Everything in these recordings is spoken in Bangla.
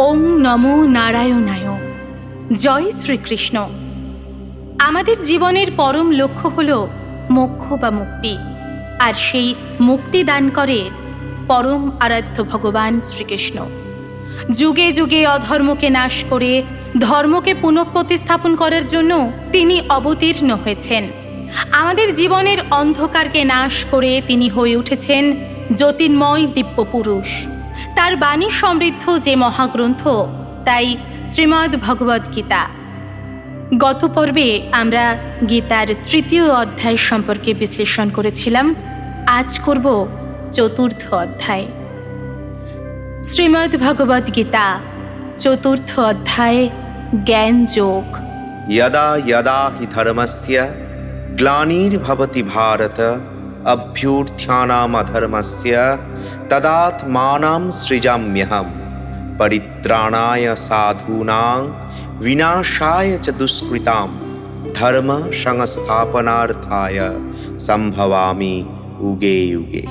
ওং নমো নারায়ণায়। জয় শ্রীকৃষ্ণ। আমাদের জীবনের পরম লক্ষ্য হল মোক্ষ বা মুক্তি। আর সেই মুক্তি দান করে পরম আরাধ্য ভগবান শ্রীকৃষ্ণ। যুগে যুগে অধর্মকে নাশ করে ধর্মকে পুনঃপ্রতিস্থাপন করার জন্য তিনি অবতীর্ণ হয়েছেন। আমাদের জীবনের অন্ধকারকে নাশ করে তিনি হয়ে উঠেছেন জ্যোতির্ময় দিব্য পুরুষ তার বাণী সমৃদ্ধ যে মহাগ্রন্থ তাই শ্রীমদ্ ভগবদ্ গীতা গত পর্বে আমরা গীতার তৃতীয় অধ্যায় সম্পর্কে বিশ্লেষণ করেছিলাম আজ করব চতুর্থ অধ্যায় শ্রীমদ্ ভগবদ্ গীতা চতুর্থ অধ্যায় জ্ঞান যোগ यदा यदा हि धर्मस्य ग्लानिर्भवति भारत অভ্যুত্থানামধর্মস্য তদাত্মানাম সৃজাম্যহম পরিত্রাণায় সাধূনাং विनाशाय চ ধর্ম সংস্থাপনার্থায় সম্ভবামি উগে উগে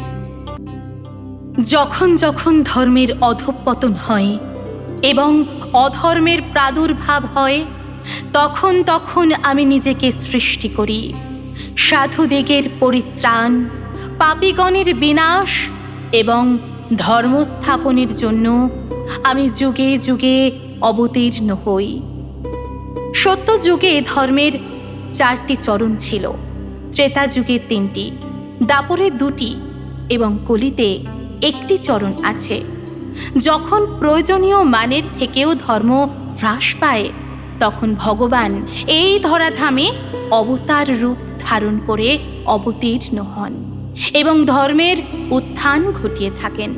যখন যখন ধর্মের অধপতন হয় এবং অধর্মের প্রাদুর্ভাব হয়, তখন তখন আমি নিজেকে সৃষ্টি করি। সাধুদিগের পরিত্রাণ, পাপীগণের বিনাশ এবং ধর্ম স্থাপনের জন্য আমি যুগে যুগে অবতীর্ণ হই। সত্য যুগে ধর্মের চারটি চরণ ছিল, ত্রেতা যুগে তিনটি, দাপরে দুটি এবং কলিতে একটি চরণ আছে। যখন প্রয়োজনীয় মানের থেকেও ধর্ম হ্রাস পায়, তখন ভগবান এই ধরাধামে অবতার রূপ ধারণ করে অবতীর্ণ হন এবং ধর্মের উত্থান ঘটিয়ে থাকেন।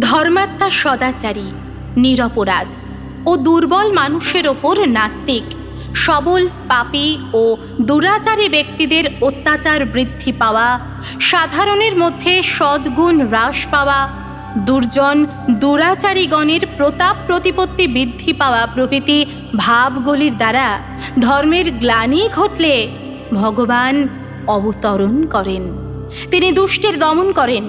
ধর্মাত্মা সদাচারী, নিরপরাধ ও দুর্বল মানুষের ওপর নাস্তিক, সবল, পাপী ও দুরাচারী ব্যক্তিদের অত্যাচার বৃদ্ধি পাওয়া, সাধারণের মধ্যে সদ্গুণ হ্রাস পাওয়া, দুর্জন, দুরাচারীগণের প্রতাপ প্রতিপত্তি বৃদ্ধি পাওয়া প্রভৃতি ভাবগুলির দ্বারা ধর্মের গ্লানি ঘটলে ভগবান অবতরণ করেন। তিনি দুষ্টের দমন করেন,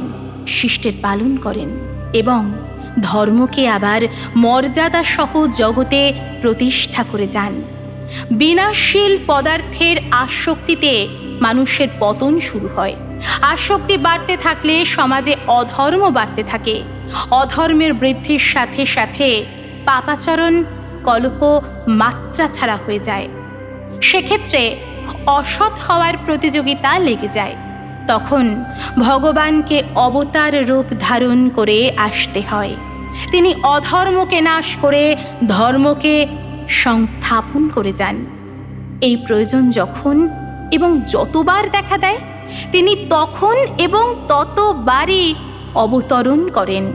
শিষ্টের পালন করেন এবং ধর্মকে আবার মর্যাদা সহ জগতে প্রতিষ্ঠা করে যান। বিনাশশীল পদার্থের আসক্তিতে মানুষের পতন শুরু হয়। আসক্তি বাড়তে থাকলে সমাজে অধর্ম বাড়তে থাকে। অধর্মের বৃদ্ধির সাথে সাথে পাপাচরণ, কলহ, মাত্রা ছাড়া হয়ে যায়। সেক্ষেত্রে অসৎ হওয়ার প্রতিযোগিতা লেগে যায়। তখন ভগবানকে অবতার রূপ ধারণ করে আসতে হয়। তিনি অধর্মকে নাশ করে ধর্মকে সংস্থাপন করে যান। এই প্রয়োজন যখন এবং যতবার দেখা দেয়, তিনি তখন এবং ততবারই অবতরণ করেন।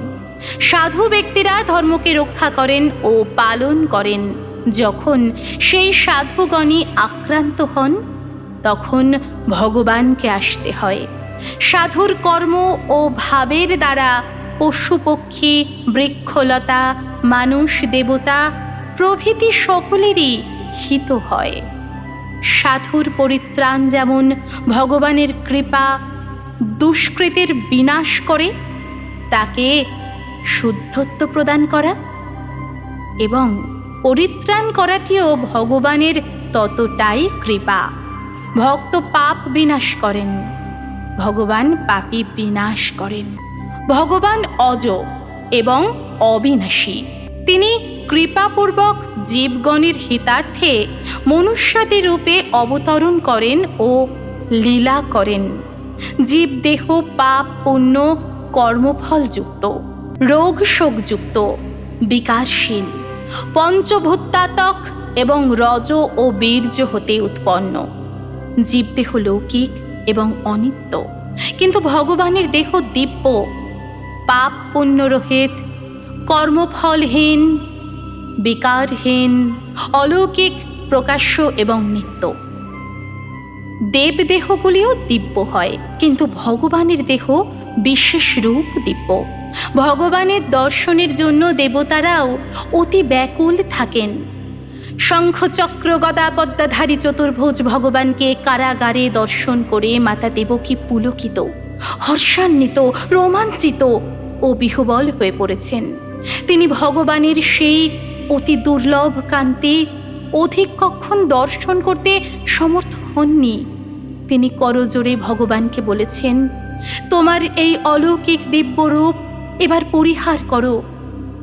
সাধু ব্যক্তিরা ধর্মকে রক্ষা করেন ও পালন করেন। যখন সেই সাধুগণই আক্রান্ত হন, তখন ভগবানকে আসতে হয়। সাধুর কর্ম ও ভাবের দ্বারা পশু পক্ষী বৃক্ষলতা, মানুষ দেবতা প্রভৃতি সকলেরই হিত হয়। সাধুর পরিত্রাণ যেমন ভগবানের কৃপা দুষ্কৃতের বিনাশ করে, তাকে শুদ্ধত্ব প্রদান করা এবং পরিত্রাণ করাটিও ভগবানের ততটাই কৃপা। ভক্ত পাপ বিনাশ করেন, ভগবান পাপী বিনাশ করেন। ভগবান অজ এবং অবিনাশী। তিনি কৃপাপূর্বক জীবগণের হিতার্থে মনুষ্যাদি রূপে অবতরণ করেন ও লীলা করেন। জীবদেহ, পাপ, পুণ্য, কর্মফলযুক্ত রোগ শোকযুক্ত বিকারশীল পঞ্চভূতাত্মক এবং রজ ও বীর্য হতে উৎপন্ন। জীবদেহ লৌকিক এবং অনিত্য। কিন্তু ভগবানের দেহ দিব্য। পাপ পুণ্যরহিত, কর্মফলহীন, বিকারহীন, অলৌকিক, প্রকাশ্য এবং নিত্য। দেবদেহগুলিও দিব্য হয়, কিন্তু ভগবানের দেহ বিশেষ রূপ দিব্য। ভগবানের দর্শনের জন্য দেবতারাও অতি ব্যাকুল থাকেন। শঙ্খচক্র গদা পদ্মাধারী চতুর্ভুজ ভগবানকে কারাগারে দর্শন করে মাতা দেবকী পুলকিত, হর্ষান্বিত, রোমাঞ্চিত ও বিহবল হয়ে পড়েছেন। তিনি ভগবানের সেই অতি দুর্লভ কান্তি অধিক কক্ষণ দর্শন করতে সমর্থ হননি। তিনি করজোরে ভগবানকে বলেছেন, তোমার এই অলৌকিক দিব্যরূপ এবার পরিহার করো।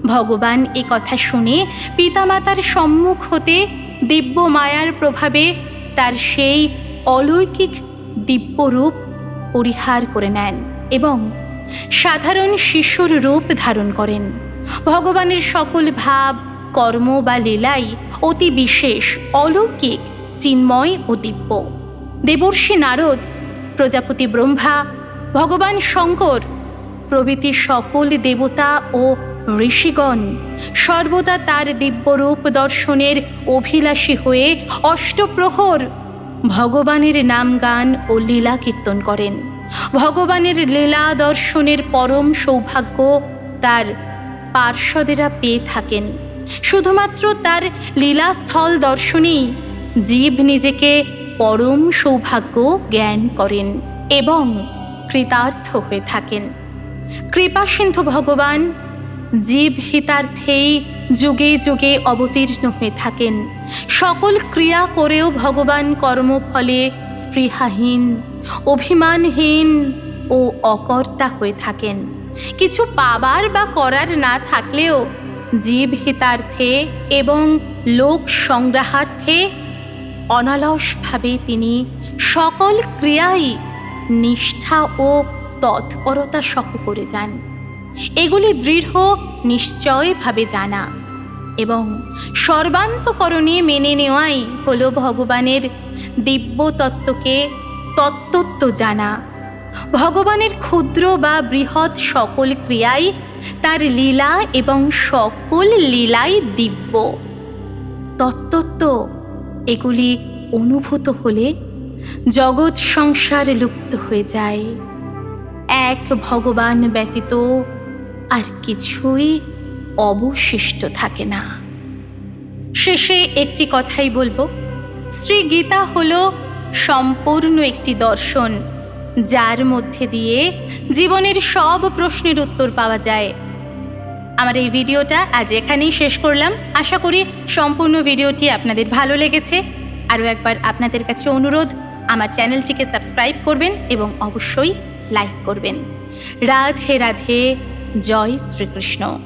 ভগবান এ কথা শুনে পিতামাতার সম্মুখ হতে দিব্য মায়ার প্রভাবে তার সেই অলৌকিক দিব্যরূপ পরিহার করে নেন এবং সাধারণ শিশুর রূপ ধারণ করেন। ভগবানের সকল ভাব, কর্ম বা লীলাই অতি বিশেষ, অলৌকিক, চিন্ময় ও দিব্য। দেবর্ষি নারদ, প্রজাপতি ব্রহ্মা, ভগবান শঙ্কর প্রভৃতি সকল দেবতা ও ঋষিগণ সর্বদা তার দিব্যরূপ দর্শনের অভিলাষী হয়ে অষ্টপ্রহর ভগবানের নাম গান ও লীলা কীর্তন করেন। ভগবানের লীলা দর্শনের পরম সৌভাগ্য তার পার্শ্বদেরা পেয়ে থাকেন। শুধুমাত্র তার লীলাস্থল দর্শনেই জীব নিজেকে পরম সৌভাগ্য জ্ঞান করেন এবং কৃতার্থ হয়ে থাকেন। কৃপাসিন্ধু ভগবান, জীব হিতার্থেই যুগে যুগে অবতীর্ণ হয়ে থাকেন। সকল ক্রিয়া করেও ভগবান কর্মফলে স্পৃহাহীন, অভিমানহীন ও অকর্তা হয়ে থাকেন। কিছু পাবার বা করার না থাকলেও জীব হিতার্থে এবং লোক সংগ্রহার্থে অনালসভাবে তিনি সকল ক্রিয়াই নিষ্ঠা ও তৎপরতা সহ করে যান। এগুলি দৃঢ় নিশ্চয়ভাবে জানা এবং সর্বান্তকরণে মেনে নেওয়াই হল ভগবানের দিব্য তত্ত্বকে তত্ত্বত্ব জানা। ভগবানের ক্ষুদ্র বা বৃহৎ সকল ক্রিয়াই তার লীলা এবং সকল লীলাই দিব্য। তত্ত্বত্ব এগুলি অনুভূত হলে জগৎ সংসার লুপ্ত হয়ে যায়। এক ভগবান ব্যতীত আর কিছুই অবশিষ্ট থাকে না। শেষে একটি কথাই বলব, শ্রী গীতা হল সম্পূর্ণ একটি দর্শন, যার মধ্যে দিয়ে জীবনের সব প্রশ্নের উত্তর পাওয়া যায়। আমার এই ভিডিওটা আজ এখানেই শেষ করলাম। আশা করি সম্পূর্ণ ভিডিওটি আপনাদের ভালো লেগেছে। আরও একবার আপনাদের কাছে অনুরোধ, আমার চ্যানেলটিকে সাবস্ক্রাইব করবেন এবং অবশ্যই লাইক করবেন। রাধে রাধে জয় শ্রীকৃষ্ণ।